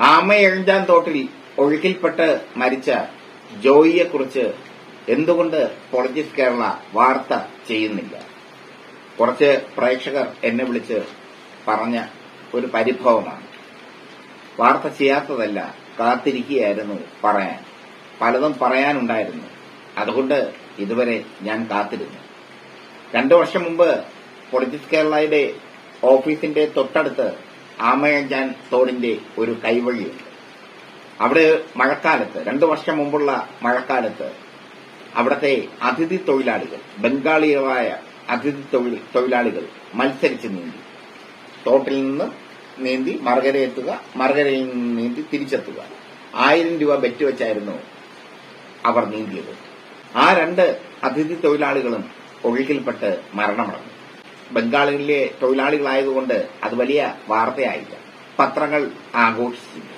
ആമയെഴുഞ്ചാൻ തോട്ടിൽ ഒഴുക്കിൽപ്പെട്ട് മരിച്ച ജോയിയെക്കുറിച്ച് എന്തുകൊണ്ട് പൊളിറ്റിക്സ് കേരള വാർത്ത ചെയ്യുന്നില്ല? കുറച്ച് പ്രേക്ഷകർ എന്നെ വിളിച്ച് പറഞ്ഞ ഒരു പരിഭവമാണ്. വാർത്ത ചെയ്യാത്തതല്ല കാത്തിരിക്കുകയായിരുന്നു പറയാൻ. പലതും പറയാനുണ്ടായിരുന്നു. അതുകൊണ്ട് ഇതുവരെ ഞാൻ കാത്തിരുന്നു. രണ്ടു വർഷം മുമ്പ് പൊളിറ്റിക്സ് കേരളയുടെ ഓഫീസിന്റെ തൊട്ടടുത്ത് ആമയഞ്ചാൻ തോടിന്റെ ഒരു കൈവഴിയുണ്ട്. അവിടെ മഴക്കാലത്ത് രണ്ടു വർഷം മുമ്പുള്ള മഴക്കാലത്ത് അവിടത്തെ അതിഥി തൊഴിലാളികൾ ബംഗാളികളായ അതിഥി തൊഴിലാളികൾ മത്സരിച്ച് നീന്തി. തോട്ടിൽ നിന്ന് നീന്തി മറുകര എത്തുക നിന്ന് നീന്തി തിരിച്ചെത്തുക. ആയിരം രൂപ ബെറ്റ് വെച്ചായിരുന്നു അവർ നീന്തിയത്. ആ രണ്ട് അതിഥി തൊഴിലാളികളും ഒഴുക്കിൽപ്പെട്ട് മരണമടഞ്ഞു. ബംഗാളിലെ തൊഴിലാളികളായതുകൊണ്ട് അത് വലിയ വാർത്തയായില്ല. പത്രങ്ങൾ ആഘോഷിച്ചില്ല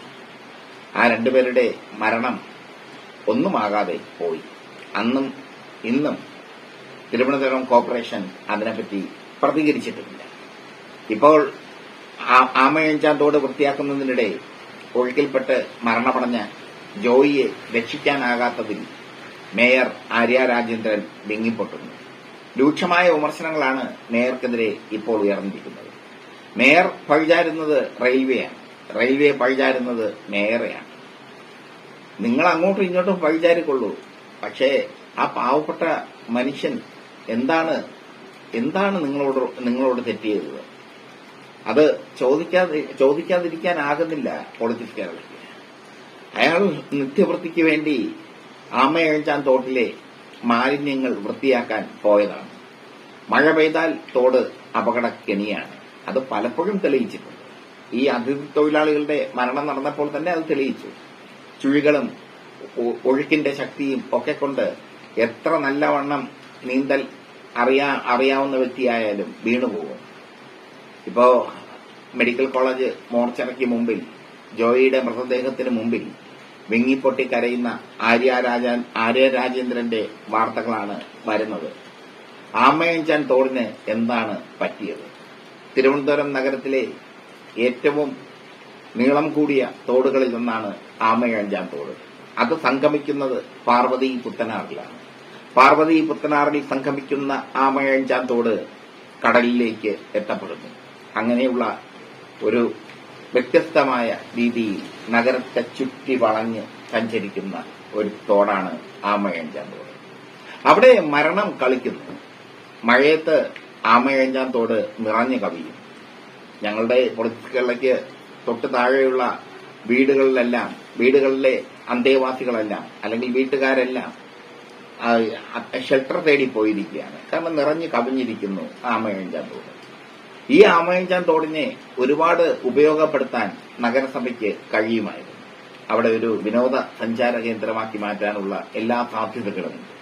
ആ രണ്ടുപേരുടെ മരണം ഒന്നുമാകാതെ പോയി. അന്നും ഇന്നും തിരുവനന്തപുരം കോർപ്പറേഷൻ അതിനെപ്പറ്റി പ്രതികരിച്ചിട്ടില്ല ഇപ്പോൾ ആമയഞ്ചാൻ തോട് വൃത്തിയാക്കുന്നതിനിടെ ഒഴുക്കിൽപ്പെട്ട് മരണമടഞ്ഞ ജോയിയെ രക്ഷിക്കാനാകാത്തതിൽ മേയർ ആര്യ രാജേന്ദ്രൻ വിങ്ങിപ്പൊട്ടുന്നു. രൂക്ഷമായ വിമർശനങ്ങളാണ് മേയർക്കെതിരെ ഇപ്പോൾ ഉയർന്നിരിക്കുന്നത്. മേയർ പഴിചാരുന്നത് റെയിൽവേയാണ്. റെയിൽവേ പഴിചാരുന്നത് മേയറെയാണ്. നിങ്ങൾ അങ്ങോട്ടും ഇങ്ങോട്ടും പഴിചാരിക്കൊള്ളൂ. പക്ഷേ ആ പാവപ്പെട്ട മനുഷ്യൻ എന്താണ് എന്താണ് നിങ്ങളോട് നിങ്ങളോട് തെറ്റിയത് അത് ചോദിക്കാതെ ചോദിക്കാതിരിക്കാനാകുന്നില്ല പൊളിറ്റിക്സ് കേരളത്തിൽ അയാൾ നിത്യവൃത്തിക്ക് വേണ്ടി ആമയഴിച്ചാൻ തോട്ടിലെ മാലിന്യങ്ങൾ വൃത്തിയാക്കാൻ പോയതാണ്. മഴ പെയ്താൽ തോട് അപകടക്കെണിയാണ്. അത് പലപ്പോഴും തെളിയിച്ചിട്ടുണ്ട്. ഈ അതിഥി തൊഴിലാളികളുടെ മരണം നടന്നപ്പോൾ തന്നെ അത് തെളിയിച്ചു. ചുഴികളും ഒഴുക്കിന്റെ ശക്തിയും ഒക്കെ കൊണ്ട് എത്ര നല്ലവണ്ണം നീന്തൽ അറിയാ അറിയാവുന്ന വ്യക്തിയായാലും വീണുപോകും ഇപ്പോ മെഡിക്കൽ കോളേജ് മോർച്ചറയ്ക്ക് മുമ്പിൽ ജോയിയുടെ മൃതദേഹത്തിന് മുമ്പിൽ വിങ്ങിപ്പൊട്ടി കരയുന്ന ആര്യ രാജാൻ ആര്യ രാജേന്ദ്രന്റെ വാർത്തകളാണ് വരുന്നത്. ആമയഞ്ചാൻ തോടിന് എന്താണ് പറ്റിയത്? തിരുവനന്തപുരം നഗരത്തിലെ ഏറ്റവും നീളം കൂടിയ തോടുകളിൽ ഒന്നാണ് ആമയഞ്ചാൻ തോട്. അത് സംഗമിക്കുന്നത് പാർവതി പുത്തനാറിലാണ്. പാർവതി പുത്തനാറിൽ സംഗമിക്കുന്ന ആമയഞ്ചാൻ തോട് കടലിലേക്ക് എത്തപ്പെടുന്നു. അങ്ങനെയുള്ള ഒരു വ്യത്യസ്തമായ രീതിയിൽ നഗരത്തെ ചുറ്റി വളഞ്ഞ് സഞ്ചരിക്കുന്ന ഒരു തോടാണ് ആമയഞ്ചാൻ തോട് അവിടെ മരണം കളിക്കുന്നു. മഴയത്ത് ആമയഞ്ചാൻ തോട് നിറഞ്ഞു കവിയും. ഞങ്ങളുടെ പൊളിറ്റിക്കലിലേക്ക് തൊട്ട് താഴെയുള്ള വീടുകളിലെല്ലാം വീടുകളിലെ അന്തേവാസികളെല്ലാം അല്ലെങ്കിൽ വീട്ടുകാരെല്ലാം ഷെൽട്ടർ തേടി പോയിരിക്കുകയാണ്. കാരണം നിറഞ്ഞു കവിഞ്ഞിരിക്കുന്നു ആമയഞ്ചാൻ തോട് ഈ ആമയഞ്ചാൻ തോടിനെ ഒരുപാട് ഉപയോഗപ്പെടുത്താൻ നഗരസഭയ്ക്ക് കഴിയുമായിരുന്നു. അവിടെ ഒരു വിനോദ സഞ്ചാര കേന്ദ്രമാക്കി മാറ്റാനുള്ള എല്ലാ സാധ്യതകളുമുണ്ട്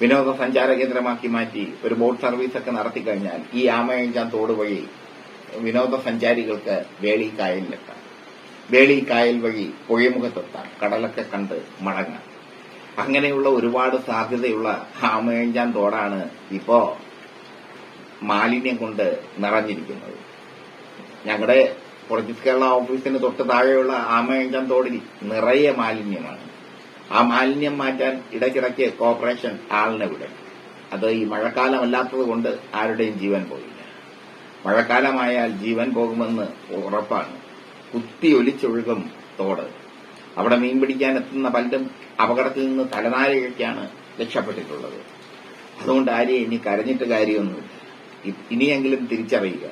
വിനോദ സഞ്ചാര കേന്ദ്രമാക്കി മാറ്റി ഒരു ബോട്ട് സർവീസ് ഒക്കെ നടത്തിക്കഴിഞ്ഞാൽ ഈ ആമയഞ്ചാൻ തോട് വഴി വിനോദസഞ്ചാരികൾക്ക് വേളി കായലിലെത്താം വേളി കായൽ വഴി പുഴമുഖത്തെത്താം. കടലൊക്കെ കണ്ട് മടങ്ങാം. അങ്ങനെയുള്ള ഒരുപാട് സാധ്യതയുള്ള ആമയഞ്ചാൻ തോടാണ് ഇപ്പോ മാലിന്യം കൊണ്ട് നിറഞ്ഞിരിക്കുന്നത്. ഞങ്ങളുടെ പ്രൊജക്ട് കേരള ഓഫീസിന് തൊട്ട് താഴെയുള്ള ആമയഞ്ചം തോടിൽ നിറയെ മാലിന്യമാണ്. ആ മാലിന്യം മാറ്റാൻ ഇടയ്ക്കിടയ്ക്ക് കോർപ്പറേഷൻ ആളിനെ വിടും. അത് ഈ മഴക്കാലമല്ലാത്തത് കൊണ്ട് ആരുടെയും ജീവൻ പോയില്ല. മഴക്കാലമായാൽ ജീവൻ പോകുമെന്ന് ഉറപ്പാണ്. കുത്തി ഒലിച്ചൊഴുകും തോട്. അവിടെ മീൻ പിടിക്കാൻ എത്തുന്ന പലരും അപകടത്തിൽ നിന്ന് തലനാരിഴയ്ക്കാണ് രക്ഷപ്പെട്ടിട്ടുള്ളത് അതുകൊണ്ട് ആരെയും ഇനി കരഞ്ഞിട്ട് കാര്യമൊന്നുമില്ല. ഇനിയെങ്കിലും തിരിച്ചറിയുക.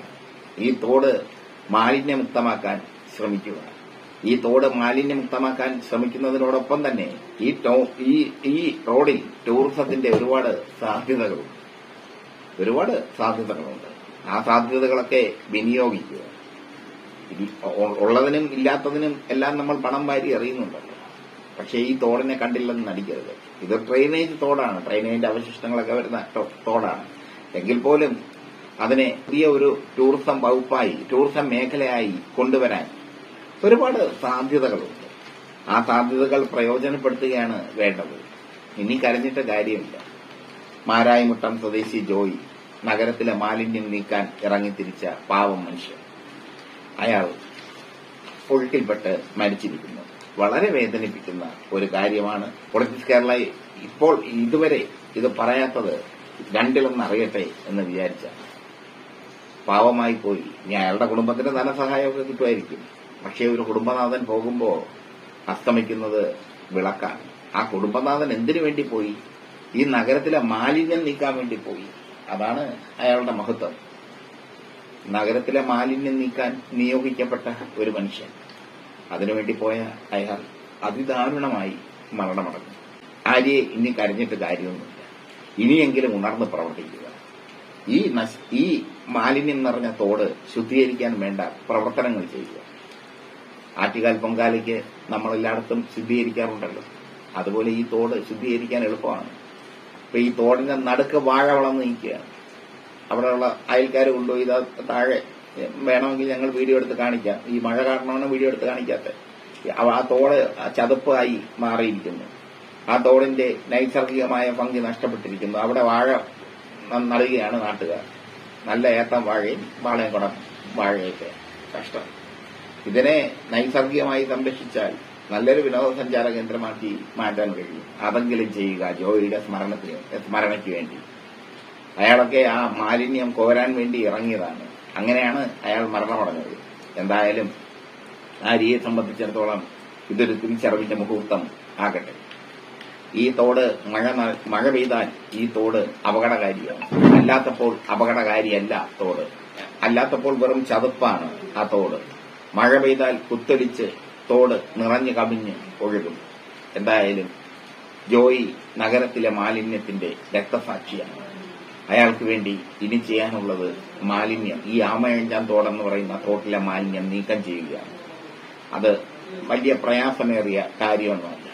ഈ തോട് മാലിന്യമുക്തമാക്കാൻ ശ്രമിക്കുക. ഈ തോട് മാലിന്യമുക്തമാക്കാൻ ശ്രമിക്കുന്നതിനോടൊപ്പം തന്നെ ഈ ഈ റോഡിൽ ടൂറിസത്തിന്റെ ഒരുപാട് സാധ്യതകളുണ്ട്. ഒരുപാട് സാധ്യതകളുണ്ട്. ആ സാധ്യതകളൊക്കെ വിനിയോഗിക്കുക. ഉള്ളതിനും ഇല്ലാത്തതിനും എല്ലാം നമ്മൾ പണം വാരി എറിയുന്നുണ്ടല്ലോ. പക്ഷേ ഈ തോടിനെ കണ്ടില്ലെന്ന് നടിക്കരുത്. ഇത് ഡ്രെയിനേജ് തോടാണ്. ഡ്രെയിനേജിന്റെ അവശിഷ്ടങ്ങളൊക്കെ വരുന്ന തോടാണ്. എങ്കിൽ പോലും അതിനെ പുതിയ ഒരു ടൂറിസം വകുപ്പായി ടൂറിസം മേഖലയായി കൊണ്ടുവരാൻ ഒരുപാട് സാധ്യതകളുണ്ട്. ആ സാധ്യതകൾ പ്രയോജനപ്പെടുത്തുകയാണ് വേണ്ടത്. ഇനി കരഞ്ഞിട്ട് കാര്യമില്ല. മാരായിമുട്ടം സ്വദേശി ജോയി നഗരത്തിലെ മാലിന്യം നീക്കാൻ ഇറങ്ങിത്തിരിച്ച പാവം മനുഷ്യൻ. അയാൾ ഒഴുക്കിൽപ്പെട്ട് മരിച്ചിരിക്കുന്നു. വളരെ വേദനിപ്പിക്കുന്ന ഒരു കാര്യമാണ് പൊളിറ്റിക്സ് കേരള ഇപ്പോൾ ഇതുവരെ ഇത് പറയാത്തത് രണ്ടിലൊന്നറിയട്ടെ എന്ന് വിചാരിച്ചാണ്. പാവമായി പോയി. ഇനി അയാളുടെ കുടുംബത്തിന് ധനസഹായമൊക്കെ കിട്ടുമായിരിക്കും. പക്ഷേ ഒരു കുടുംബനാഥൻ പോകുമ്പോൾ അസ്തമിക്കുന്നത് വിളക്കാണ്. ആ കുടുംബനാഥൻ എന്തിനു വേണ്ടി പോയി? ഈ നഗരത്തിലെ മാലിന്യം നീക്കാൻ വേണ്ടി പോയി. അതാണ് അയാളുടെ മഹത്വം. നഗരത്തിലെ മാലിന്യം നീക്കാൻ നിയോഗിക്കപ്പെട്ട ഒരു മനുഷ്യൻ. അതിനുവേണ്ടി പോയ അയാൾ അതിദാരുണമായി മരണമടഞ്ഞു. ആര്യെ ഇനി കരഞ്ഞിട്ട് കാര്യമൊന്നുമില്ല. ഇനിയെങ്കിലും ഉണർന്ന് പ്രവർത്തിക്കുക. ഈ ഈ മാലിന്യം നിറഞ്ഞ തോട് ശുദ്ധീകരിക്കാൻ വേണ്ട പ്രവർത്തനങ്ങൾ ചെയ്യുക. ആറ്റുകാൽ പൊങ്കാലയ്ക്ക് നമ്മളെല്ലായിടത്തും ശുദ്ധീകരിക്കാറുണ്ടല്ലോ. അതുപോലെ ഈ തോട് ശുദ്ധീകരിക്കാൻ എളുപ്പമാണ്. ഇപ്പൊ ഈ തോടിന്റെ നടുക്ക് വാഴ വളർന്ന് നിൽക്കുകയാണ് അവിടെയുള്ള അയൽക്കാർ കൊണ്ടുപോയി ഇത് താഴെ വേണമെങ്കിൽ ഞങ്ങൾ വീഡിയോ എടുത്ത് കാണിക്കാം. ഈ മഴ കാരണമാണ് വീഡിയോ എടുത്ത് കാണിക്കാത്തത് ആ തോട് ചതുപ്പായി മാറിയിരിക്കുന്നു. ആ തോടിന്റെ നൈസർഗികമായ ഭംഗി നഷ്ടപ്പെട്ടിരിക്കുന്നു. അവിടെ വാഴ നടുകയാണ് നാട്ടുകാർ. നല്ല ഏത്തം വാഴയും വാളയും കുടം വാഴയൊക്കെ കഷ്ടം ഇതിനെ നൈസർഗികമായി സംരക്ഷിച്ചാൽ നല്ലൊരു വിനോദസഞ്ചാര കേന്ദ്രമാക്കി മാറ്റാൻ കഴിയും. അതെങ്കിലും ചെയ്യുക ജോയിയുടെ സ്മരണത്തിന് സ്മരണയ്ക്ക് വേണ്ടി. അയാളൊക്കെ ആ മാലിന്യം കോരാൻ വേണ്ടി ഇറങ്ങിയതാണ്. അങ്ങനെയാണ് അയാൾ മരണമടഞ്ഞത്. എന്തായാലും ആര്യയെ സംബന്ധിച്ചിടത്തോളം ഇതൊരു തിരിച്ചറിവിന്റെ മുഹൂർത്തം ആകട്ടെ. ഈ തോട് മഴ മഴ പെയ്താൽ ഈ തോട് അപകടകാരിയാണ്. അല്ലാത്തപ്പോൾ അപകടകാരിയല്ല തോട്. അല്ലാത്തപ്പോൾ വെറും ചതുപ്പാണ് ആ തോട്. മഴ പെയ്താൽ കുത്തടിച്ച് തോട് നിറഞ്ഞു കവിഞ്ഞ് ഒഴുകും. എന്തായാലും ജോയി നഗരത്തിലെ മാലിന്യത്തിന്റെ രക്തസാക്ഷിയാണ്. അയാൾക്ക് വേണ്ടി ഇനി ചെയ്യാനുള്ളത് മാലിന്യം. ഈ ആമയഞ്ചാൻ തോടെന്ന് പറയുന്ന തോട്ടിലെ മാലിന്യം നീക്കം ചെയ്യുകയാണ്. അത് വലിയ പ്രയാസമേറിയ കാര്യമൊന്നുമല്ല.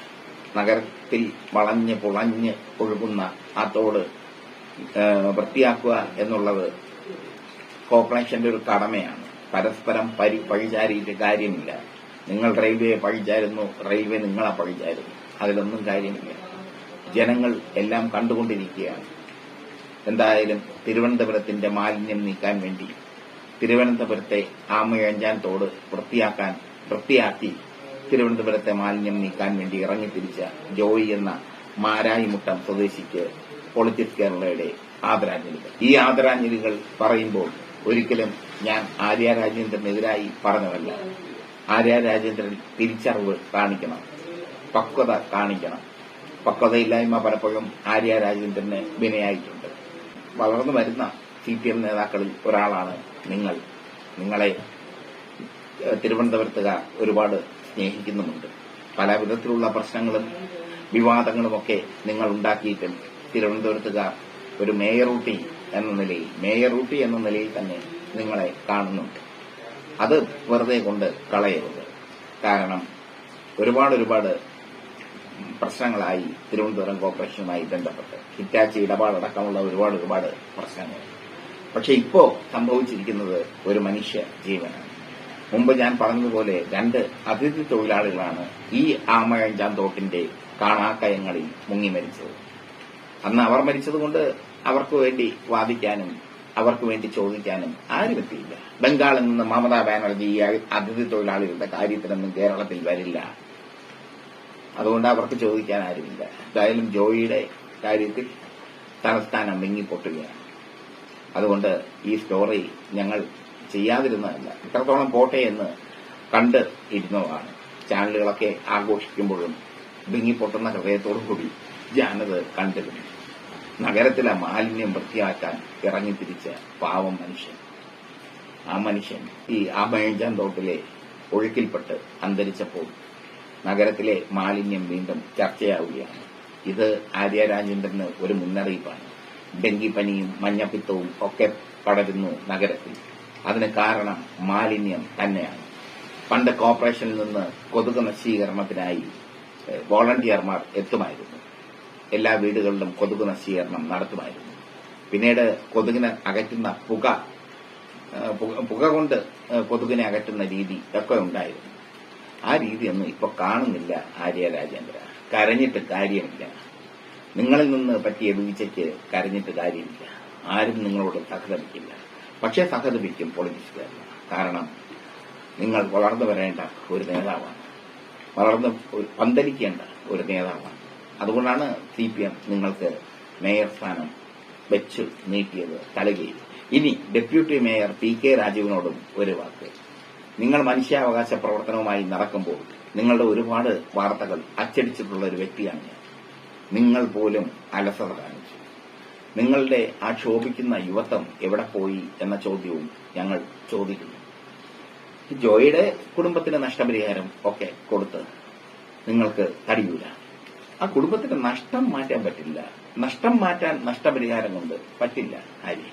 നഗരത്തിൽ വളഞ്ഞ് പുളഞ്ഞ് ഒഴുകുന്ന ആ തോട് വൃത്തിയാക്കുക എന്നുള്ളത് കോർപ്പറേഷന്റെ ഒരു കടമയാണ്. പരസ്പരം പരി പഴിചാരിയിട്ട് കാര്യമില്ല. നിങ്ങൾ റെയിൽവേയെ പഴിചാരുന്നു റെയിൽവേ നിങ്ങളെ പഴിചാരുന്നു. അതിലൊന്നും കാര്യമില്ല. ജനങ്ങൾ എല്ലാം കണ്ടുകൊണ്ടിരിക്കുകയാണ്. എന്തായാലും തിരുവനന്തപുരത്തിന്റെ മാലിന്യം നീക്കാൻ വേണ്ടി തിരുവനന്തപുരത്തെ ആമയഞ്ചാൻ തോട് വൃത്തിയാക്കാൻ വൃത്തിയാക്കി തിരുവനന്തപുരത്തെ മാലിന്യം നീക്കാൻ വേണ്ടി ഇറങ്ങിത്തിരിച്ച ജോയി എന്ന മാരായിമുട്ടം സ്വദേശിക്ക് പൊളിറ്റിക്സ് കേരളയുടെ ആദരാഞ്ജലികൾ. ഈ ആദരാഞ്ജലികൾ പറയുമ്പോൾ ഒരിക്കലും ഞാൻ ആര്യ രാജേന്ദ്രനെതിരായി പറഞ്ഞതല്ല. ആര്യ രാജേന്ദ്രൻ തിരിച്ചറിവ് കാണിക്കണം. പക്വത കാണിക്കണം. പക്വതയില്ലായ്മ പലപ്പോഴും ആര്യ രാജേന്ദ്രന് വിനയായിട്ടുണ്ട്. വളർന്നു വരുന്ന സി പി എം നേതാക്കളിൽ ഒരാളാണ് നിങ്ങൾ. നിങ്ങളെ തിരുവനന്തപുരത്തുകാർ ഒരുപാട് സ്നേഹിക്കുന്നുമുണ്ട്. പല വിധത്തിലുള്ള പ്രശ്നങ്ങളും വിവാദങ്ങളുമൊക്കെ നിങ്ങൾ ഉണ്ടാക്കിയിട്ടും തിരുവനന്തപുരത്തുകാർ ഒരു മേയറൂട്ടി എന്ന നിലയിൽ മേയറൂട്ടി എന്ന നിലയിൽ തന്നെ നിങ്ങളെ കാണുന്നുണ്ട്. അത് വെറുതെ കൊണ്ട് കളയരുത്. കാരണം ഒരുപാട് ഒരുപാട് പ്രശ്നങ്ങളായി തിരുവനന്തപുരം കോർപ്പറേഷനുമായി ബന്ധപ്പെട്ട്. ഹിറ്റാച്ചി ഇടപാടടക്കമുള്ള ഒരുപാട് ഒരുപാട് പ്രശ്നങ്ങൾ. പക്ഷെ ഇപ്പോ സംഭവിച്ചിരിക്കുന്നത് ഒരു മനുഷ്യ ജീവനാണ്. മുമ്പ് ഞാൻ പറഞ്ഞതുപോലെ രണ്ട് അതിഥി തൊഴിലാളികളാണ് ഈ ആമയഞ്ചാം തോട്ടിന്റെ കാണാക്കയങ്ങളിൽ മുങ്ങി മരിച്ചത്. അന്ന് അവർ മരിച്ചതുകൊണ്ട് അവർക്ക് വേണ്ടി വാദിക്കാനും അവർക്ക് വേണ്ടി ചോദിക്കാനും ആരും എത്തിയില്ല. ബംഗാളിൽ നിന്ന് മമതാ ബാനർജി അതിഥി തൊഴിലാളികളുടെ കാര്യത്തിലൊന്നും കേരളത്തിൽ വരില്ല. അതുകൊണ്ട് അവർക്ക് ചോദിക്കാൻ ആരുമില്ല. എന്തായാലും ജോയിയുടെ കാര്യത്തിൽ തലസ്ഥാനം മിങ്ങിപ്പൊട്ടുകയാണ് അതുകൊണ്ട് ഈ സ്റ്റോറി ഞങ്ങൾ ചെയ്യാതിരുന്നതല്ല. ഇത്രത്തോളം പോട്ടെ എന്ന് കണ്ട് ഇരുന്നതാണ് ചാനലുകളൊക്കെ ആഘോഷിക്കുമ്പോഴും വിങ്ങിപ്പൊട്ടുന്ന ഹൃദയത്തോടു കൂടി ഞാനത് കണ്ടിരുന്നു നഗരത്തിലെ മാലിന്യം വൃത്തിയാക്കാൻ ഇറങ്ങിത്തിരിച്ച പാവം മനുഷ്യൻ. ആ മനുഷ്യൻ ഈ ആമയഞ്ചാൻ തോട്ടിലെ ഒഴുക്കിൽപ്പെട്ട് അന്തരിച്ചപ്പോൾ നഗരത്തിലെ മാലിന്യം വീണ്ടും ചർച്ചയാവുകയാണ്. ഇത് ആര്യരാജേന്ദ്രന് ഒരു മുന്നറിയിപ്പാണ്. ഡെങ്കിപ്പനിയും മഞ്ഞപ്പിത്തവും ഒക്കെ പടരുന്നു നഗരത്തിൽ. അതിന് കാരണം മാലിന്യം തന്നെയാണ്. പണ്ട് കോർപ്പറേഷനിൽ നിന്ന് കൊതുക് നശീകരണത്തിനായി വോളണ്ടിയർമാർ എത്തുമായിരുന്നു. എല്ലാ വീടുകളിലും കൊതുക് നശീകരണം നടത്തുമായിരുന്നു. പിന്നീട് കൊതുകിനെ അകറ്റുന്ന പുക പുക- കൊണ്ട് കൊതുകിനെ അകറ്റുന്ന രീതി ഒക്കെ ഉണ്ടായിരുന്നു. ആ രീതിയൊന്നും ഇപ്പൊ കാണുന്നില്ല ആര്യ രാജേന്ദ്ര കരഞ്ഞിട്ട് കാര്യമില്ല. നിങ്ങളിൽ നിന്ന് പറ്റിയ വീഴ്ചയ്ക്ക് കരഞ്ഞിട്ട് കാര്യമില്ല. ആരും നിങ്ങളോട് സഹതപിക്കില്ല. പക്ഷേ സഹതപിക്കും പൊളിറ്റിക്സ് കാരണം നിങ്ങൾ വളർന്നു വരേണ്ട ഒരു നേതാവാണ്. വളർന്ന് പന്തലിക്കേണ്ട ഒരു നേതാവാണ്. അതുകൊണ്ടാണ് സി പി എം നിങ്ങൾക്ക് മേയർ സ്ഥാനം വെച്ച് നീട്ടിയത് തലകയിൽ ഇനി ഡെപ്യൂട്ടി മേയർ പി കെ രാജുവിനോടും ഒരു വാക്ക്. നിങ്ങൾ മനുഷ്യാവകാശ പ്രവർത്തനവുമായി നടക്കുമ്പോൾ നിങ്ങളുടെ ഒരുപാട് വാർത്തകൾ അച്ചടിച്ചിട്ടുള്ള ഒരു വ്യക്തിയാണ് ഞാൻ. നിങ്ങൾ പോലും അലസത കാണിച്ചു. നിങ്ങളുടെ ആ ക്ഷോഭിക്കുന്ന യുവത്വം എവിടെ പോയി എന്ന ചോദ്യവും ഞങ്ങൾ ചോദിക്കുന്നു. ജോയിയുടെ കുടുംബത്തിന് നഷ്ടപരിഹാരം ഒക്കെ കൊടുത്ത് നിങ്ങൾക്ക് കഴിയൂല ആ കുടുംബത്തിന്റെ നഷ്ടം മാറ്റാൻ പറ്റില്ല. നഷ്ടം മാറ്റാൻ നഷ്ടപരിഹാരം കൊണ്ട് പറ്റില്ല ആര്യ